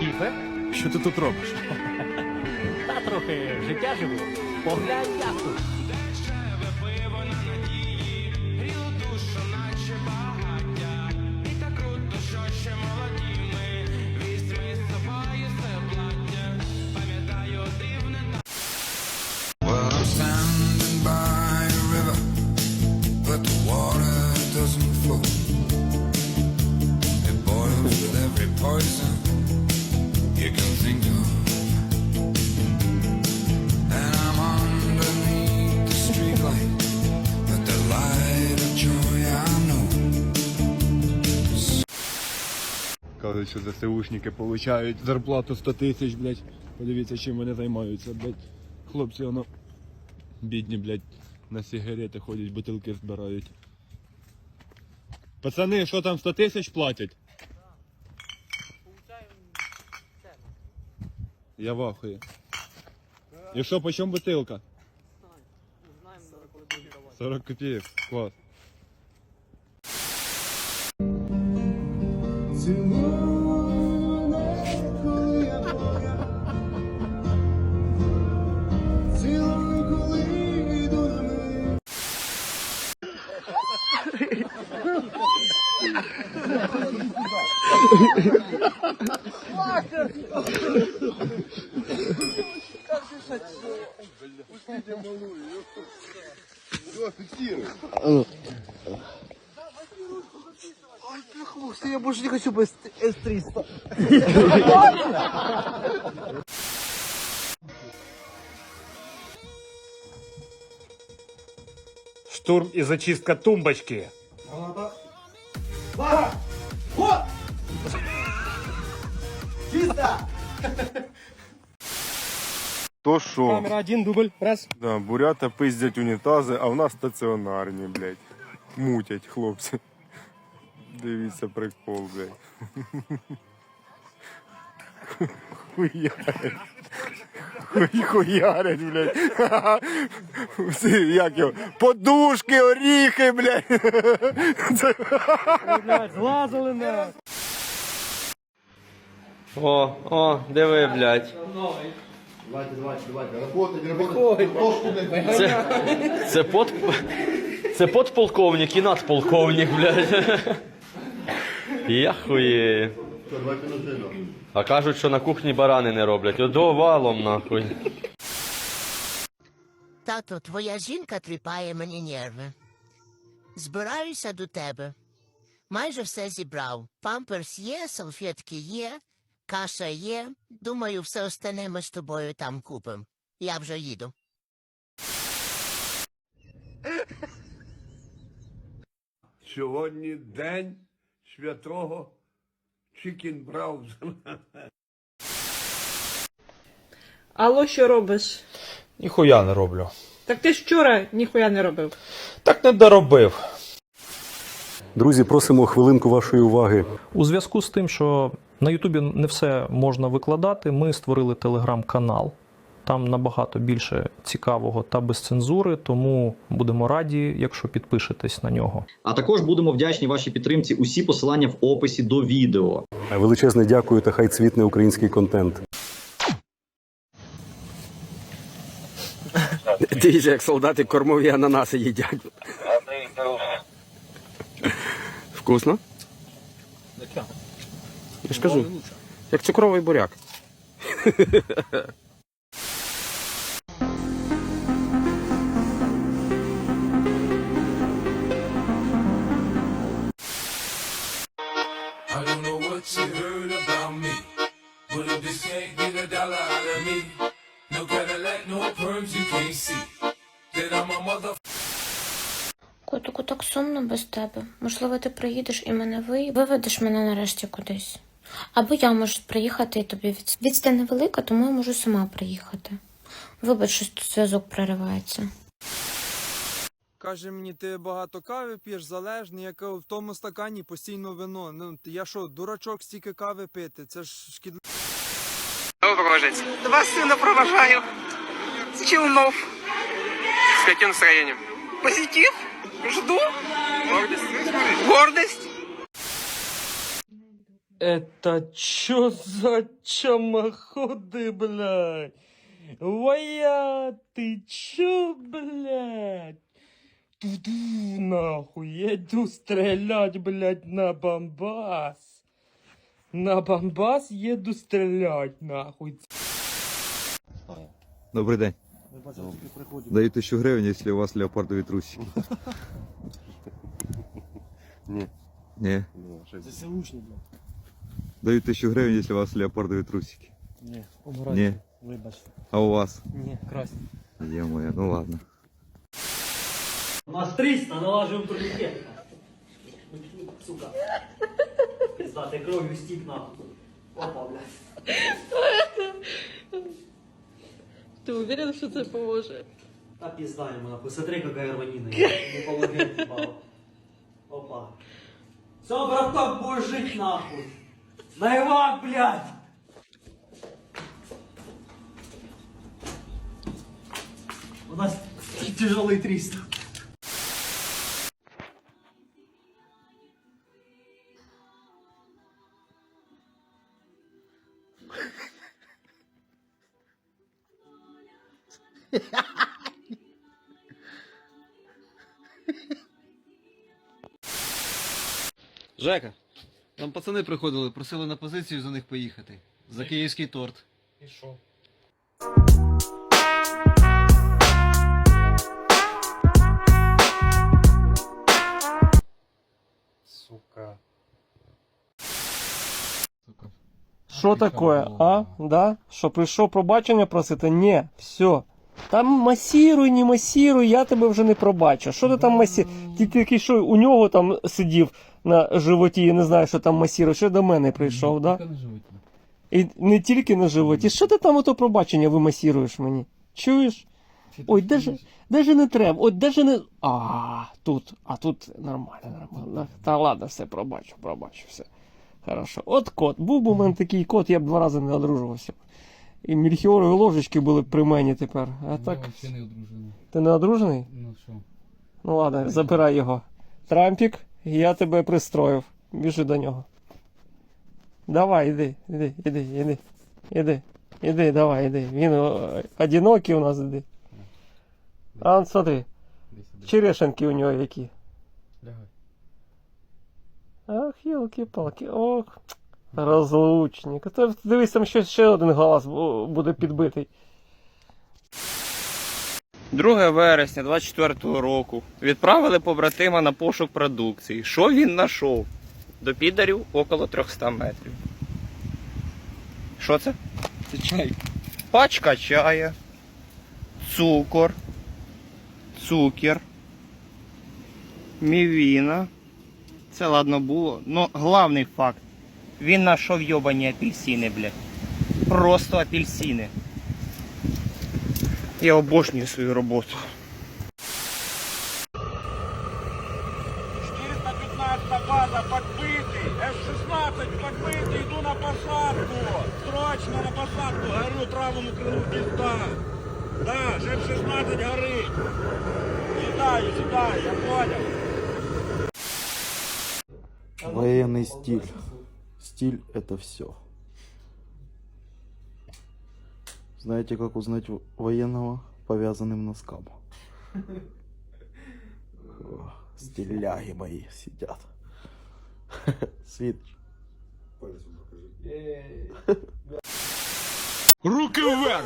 Скіфе, Що ти тут робиш? та трохи життя живу. Поглянь, як тут. Кажуть, що ЗСУшники получають зарплату 100 тисяч, блядь. Подивіться, чим вони займаються, блядь. Хлопці, воно бідні, блядь, на сигарети ходять, бутилки збирають. Пацани, що там 100 тисяч платять? Я вахую. І що, по чому бутилка? 40 копійок, клас. Я больше не хочу быть С-300. Штурм и зачистка тумбочки. То що? Камера один, дубль, раз. Да, бурята пиздять унітази, а в нас стаціонарні, блядь. Мутять хлопці. Дивіться прикол, блядь. Хуярять. Хуй- Хуярять, блядь. Всі, Як його? Подушки, оріхи, блядь. Блядь, злазили на. О, о, диви, блядь. Це, це под, це подполковник і надполковник, блядь. Я хуєю. А кажуть, що на кухні барани не роблять. Одо валом, нахуй. Тато, твоя жінка тріпає мені нерви. Збираюся до тебе. Майже все зібрав. Памперс є, салфетки є, каша є. Думаю, все остальне ми з тобою там купимо. Я вже їду. Сьогодні день святого Чікін Брауза. Алло, що робиш? Ніхуя не роблю. Так ти ж вчора ніхуя не робив. Так не доробив. Друзі, просимо хвилинку вашої уваги. У зв'язку з тим, що на Ютубі не все можна викладати, ми створили телеграм-канал. Там набагато більше цікавого та без цензури, тому будемо раді, якщо підпишетесь на нього. А також будемо вдячні вашій підтримці. Усі посилання в описі до відео. Величезне дякую та хай цвітне український контент. Дивіться, як солдати кормові ананаси їдять. Вкусно? Я ж кажу, як цукровий буряк. Котику, так сумно без тебе. Можливо, ти приїдеш і мене ви... виведеш мене нарешті кудись. Або я можу приїхати і тобі від... Відстань невелика, тому я можу сама приїхати. Вибач, що зв'язок проривається. Каже мені, ти багато кави п'єш, залежний, я кажу, в тому стакані постійно вино. Ну, я що, дурачок стільки кави пити? Це ж шкідливо. Ворожець. Два сина проважаю. З Челнов. З яким настроєнням? Позитив. Жду. Гордость. Гордость. Это чё за чамоходы, блядь? Воя, ты чё, блядь? Ту-ду, нахуй, я иду стрелять, блядь, на бомбас. На бомбас еду стрелять, нахуй. Добрий день. Даю тисячу гривень, якщо у вас леопардові трусики. Ні. Ні. ЗСУшник, блядь. Даю тисячу гривень, якщо у вас леопардові трусики. Ні, Ні. Вибачте. А у вас? Ні, красні. Є моя, ну ладно. У нас 300, налаживаем турникет. Сука. Пизда, ты кровью стик нахуй. Опа, блядь. Ти уверен, що це поможе? А пизда ему нахуй. Смотри, какая рванина. Не половину ебал. Опа. Все, браток, будешь жить нахуй. Наивак, блядь. У нас тяжелый 300. Жека, там пацани приходили, просили на позицію за них поїхати. За київський торт. І що? Сука. Що таке, а? Да? Що прийшов пробачення просити? Ні, все. Там масіруй, не масіруй, я тебе вже не пробачу. Що ти там масіруй? Ти такий, що у нього там сидів на животі, я не знаю, що там масірує, що до мене прийшов, так? да? І не тільки на животі. Що ти там ото пробачення вимасіруєш мені? Чуєш? Ой, даже, даже не треба. От даже не. А, тут, а тут нормально, нормально. Та ладно, все, пробачу, пробачу, все. Хорошо. От кот. Був би у мене такий кот, я б два рази не одружувався. І мільхіорові ложечки були б при мені тепер. А так. не одружений. Ти не одружений? Ну що? Ну ладно, забирай його. Трампік, я тебе пристроїв. Біжи до нього. Давай, іди, іди, іди, іди. Іди. Іди, давай, іди. Він одинокий у нас іди. А он смотри, черешенки у нього які. Лягай. Ах, елки-палки, ох. Розлучник. Дивись, там ще, ще один бу- буде підбитий. 2 вересня 24 року відправили побратима на пошук продукції. Що він знайшов? До підарів около 300 метрів. Що це? Це чай. Пачка чая, цукор, цукер, мівіна. Це ладно було. Ну, главний факт. Він знайшов йобані апельсини, блядь. Просто апельсини. Я обожнюю свою роботу. 415 база подбитый, F-16 подбитый, иду на посадку. Срочно на посадку, горю правому крылу пизда. Да, F-16 горит. Сідаю, сідаю, я понял. Военный стиль. Стиль это все. Знаете, как узнать военного повязанным носкам? Стиляги мои сидят. Свит. Руки вверх!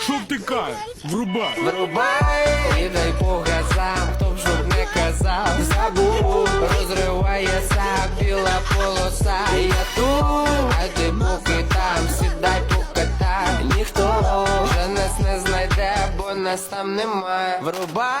Що втикає? Врубай! Врубай і дай по газам, хто б жук не казав, забув, розривається біла полоса. Я тут, а ти поки там, сідай покатай. Ніхто вже нас не знайде, бо нас там немає. Врубай.